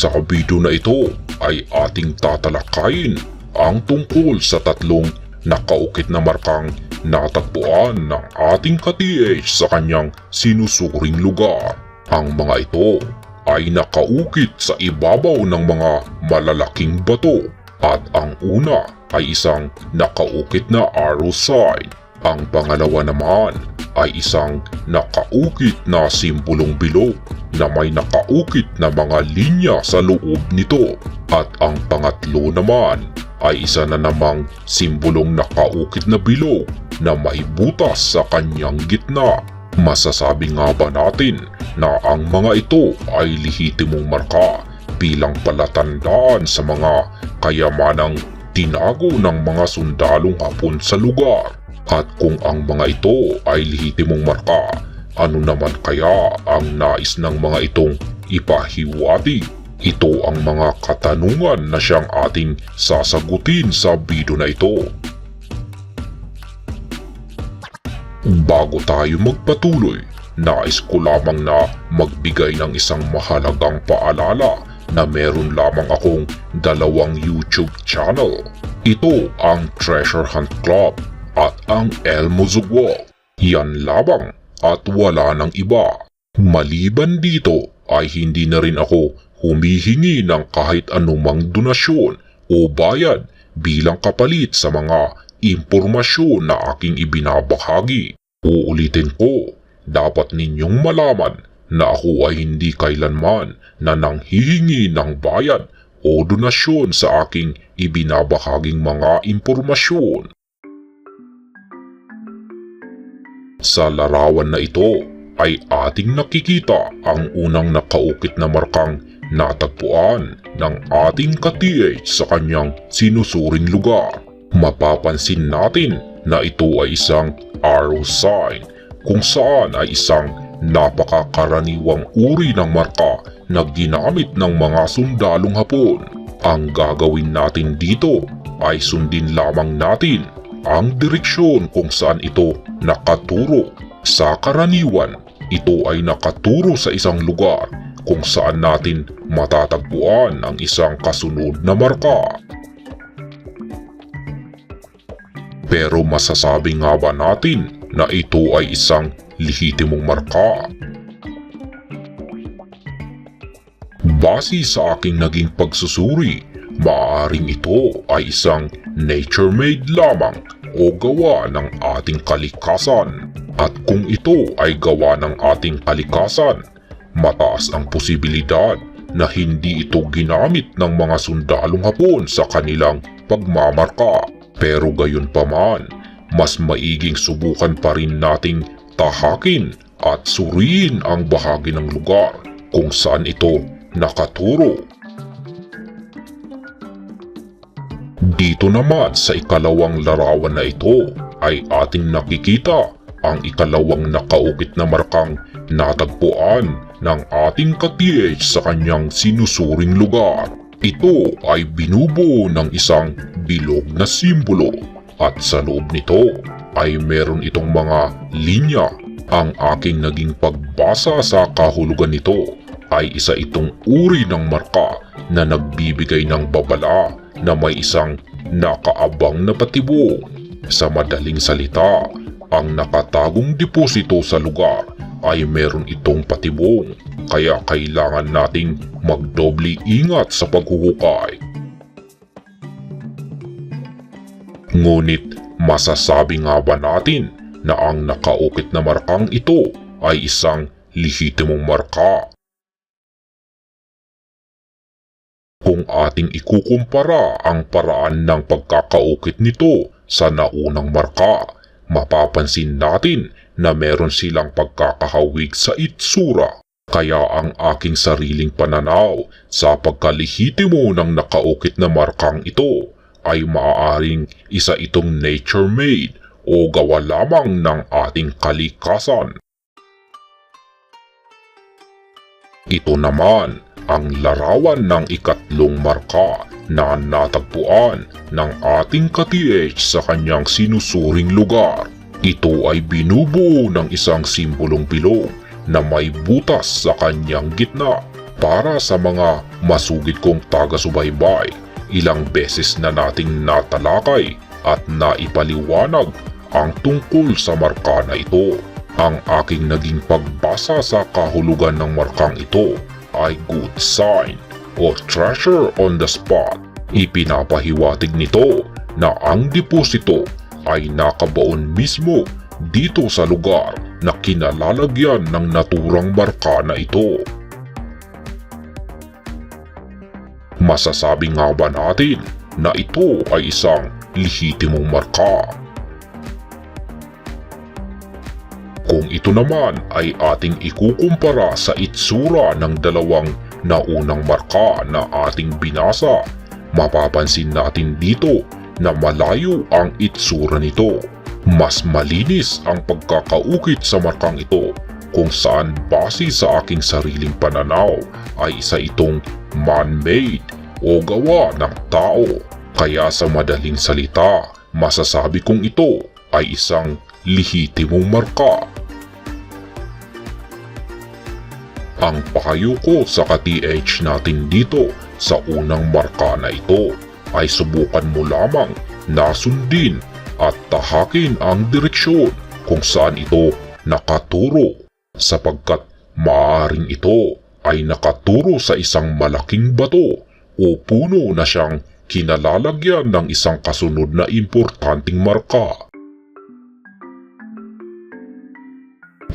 Sa video na ito ay ating tatalakayin ang tungkol sa tatlong nakaukit na markang natagpuan ng ating ka-TH sa kanyang sinusuring lugar. Ang mga ito ay nakaukit sa ibabaw ng mga malalaking bato at ang una ay isang nakaukit na arrow sign. Ang pangalawa naman ay isang nakaukit na simbolong bilog na may nakaukit na mga linya sa loob nito. At ang pangatlo naman ay isa na namang simbolong nakaukit na bilog na may butas sa kanyang gitna. Masasabi nga ba natin na ang mga ito ay lihitimong marka bilang palatandaan sa mga kayamanang tinago ng mga sundalong hapon sa lugar? At kung ang mga ito ay lihitimong marka, ano naman kaya ang nais ng mga itong ipahiwati? Ito ang mga katanungan na siyang ating sasagutin sa video na ito. Bago tayo magpatuloy, nais ko lamang na magbigay ng isang mahalagang paalala na meron lamang akong dalawang YouTube channel. Ito ang Treasure Hunt Club at ang Elmo Zugwal. Yan lamang at wala ng iba. Maliban dito ay hindi na rin ako humihingi ng kahit anumang donasyon o bayad bilang kapalit sa mga impormasyon na aking ibinabahagi. Uulitin ko, dapat ninyong malaman na ako ay hindi kailanman na nanghihingi ng bayad o donasyon sa aking ibinabahaging mga impormasyon. Sa larawan na ito ay ating nakikita ang unang nakaukit na markang natagpuan ng ating ka-TH sa kanyang sinusuring lugar. Mapapansin natin na ito ay isang arrow sign kung saan ay isang napakakaraniwang uri ng marka na ginamit ng mga sundalong hapon. Ang gagawin natin dito ay sundin lamang natin ang direksyon kung saan ito nakaturo. Sa karaniwan, ito ay nakaturo sa isang lugar kung saan natin matatagpuan ang isang kasunod na marka. Pero masasabi nga ba natin na ito ay isang lihitimong marka? Base sa aking naging pagsusuri, maaaring ito ay isang nature-made lamang o gawa ng ating kalikasan. At kung ito ay gawa ng ating kalikasan, mataas ang posibilidad na hindi ito ginamit ng mga sundalong hapon sa kanilang pagmamarka. Pero gayon pa man, mas maiging subukan pa rin nating tahakin at suriin ang bahagi ng lugar kung saan ito nakaturo. Dito naman sa ikalawang larawan na ito ay ating nakikita ang ikalawang nakaukit na markang natagpuan ng ating ka-TH sa kanyang sinusuring lugar. Ito ay binubuo ng isang bilog na simbolo at sa loob nito ay meron itong mga linya. Ang aking naging pagbasa sa kahulugan nito ay isa itong uri ng marka na nagbibigay ng babala na may isang nakaabang na patibong. Sa madaling salita, ang nakatagong deposito sa lugar ay meron itong patibong kaya kailangan nating magdoble ingat sa paghuhukay. Ngunit masasabi nga ba natin na ang nakaukit na markang ito ay isang lihitimong marka? Kung ating ikukumpara ang paraan ng pagkakaukit nito sa naunang marka, mapapansin natin na meron silang pagkakahawig sa itsura. Kaya ang aking sariling pananaw sa pagkalihitimo ng nakaukit na markang ito ay maaaring isa itong nature-made o gawa lamang ng ating kalikasan. Ito naman ang larawan ng ikatlong marka na natagpuan ng ating ka-TH sa kanyang sinusuring lugar. Ito ay binubuo ng isang simbolong bilog na may butas sa kanyang gitna. Para sa mga masugid kong taga-subaybay, ilang beses na nating natalakay at naipaliwanag ang tungkol sa marka na ito. Ang aking naging pagbasa sa kahulugan ng markang ito ay good sign o treasure on the spot. Ipinapahiwatig nito na ang deposito ay nakabaon mismo dito sa lugar na kinalalagyan ng naturang marka na ito. Masasabi nga ba natin na ito ay isang lehitimong marka? Kung ito naman ay ating ikukumpara sa itsura ng dalawang naunang marka na ating binasa, mapapansin natin dito na malayo ang itsura nito. Mas malinis ang pagkakaukit sa markang ito kung saan base sa aking sariling pananaw ay isa itong man-made o gawa ng tao. Kaya sa madaling salita, masasabi kong ito ay isang lihitimong marka. Ang payo ko sa ka-TH natin dito sa unang marka na ito ay subukan mo lamang na sundin at tahakin ang direksyon kung saan ito nakaturo sapagkat maaring ito ay nakaturo sa isang malaking bato o puno na siyang kinalalagyan ng isang kasunod na importanteng marka.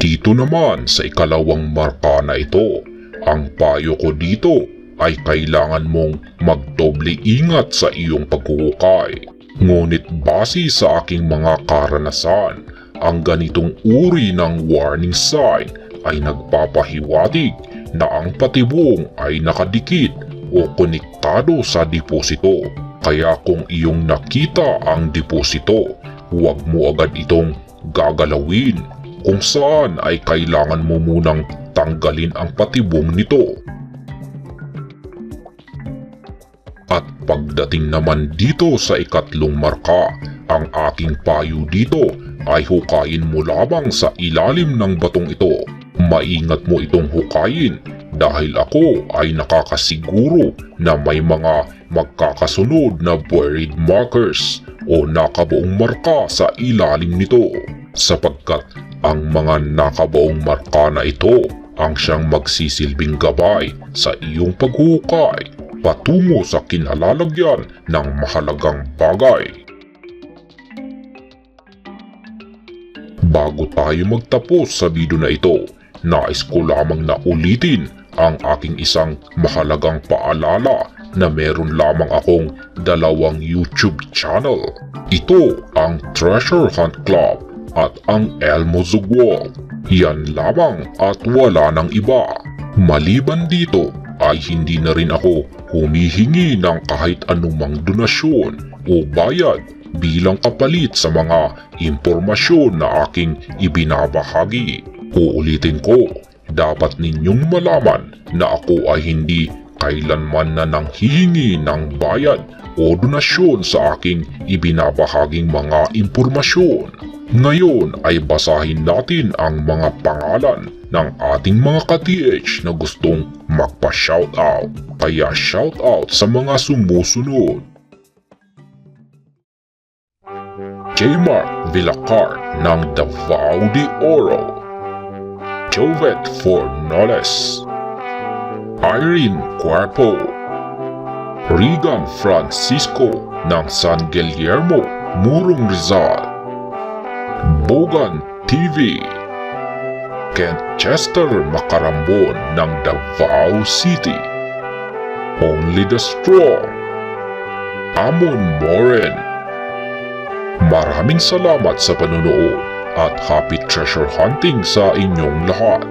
Dito naman sa ikalawang marka na ito, ang payo ko dito ay kailangan mong magdoble ingat sa iyong paghuhukay. Ngunit base sa aking mga karanasan, ang ganitong uri ng warning sign ay nagpapahiwatig na ang patibong ay nakadikit o konektado sa deposito. Kaya kung iyong nakita ang deposito, huwag mo agad itong gagalawin kung saan ay kailangan mo munang tanggalin ang patibong nito. At pagdating naman dito sa ikatlong marka, ang aking payo dito ay hukayin mo lamang sa ilalim ng batong ito. Maingat mo itong hukayin dahil ako ay nakakasiguro na may mga magkakasunod na buried markers o nakabuong marka sa ilalim nito sapagkat ang mga nakabuong marka na ito ang siyang magsisilbing gabay sa iyong paghukay patungo sa kinalalagyan ng mahalagang bagay. Bago tayo magtapos sa video na ito, nais ko lamang na ulitin ang aking isang mahalagang paalala na meron lamang akong dalawang YouTube channel. Ito ang Treasure Hunt Club at ang Elmo Zugwal. Yan lamang at wala ng iba. Maliban dito ay hindi na rin ako humihingi ng kahit anumang donasyon o bayad bilang kapalit sa mga impormasyon na aking ibinabahagi. Uulitin ko, dapat ninyong malaman na ako ay hindi kailanman na nang hihingi ng bayad o donasyon sa aking ibinabahaging mga impormasyon. Ngayon ay basahin natin ang mga pangalan ng ating mga ka-TH na gustong magpa-shoutout. Kaya shoutout sa mga sumusunod. J-Mark Villacar ng Davao de Oro. Jovet Fornoles. Irene Cuerpo. Regan Francisco ng San Guillermo, Murong Rizal. Bogan TV. Kent Chester Macarambon ng Davao City. Only the Strong. Amon Moren. Maraming salamat sa panonood at happy treasure hunting sa inyong lahat.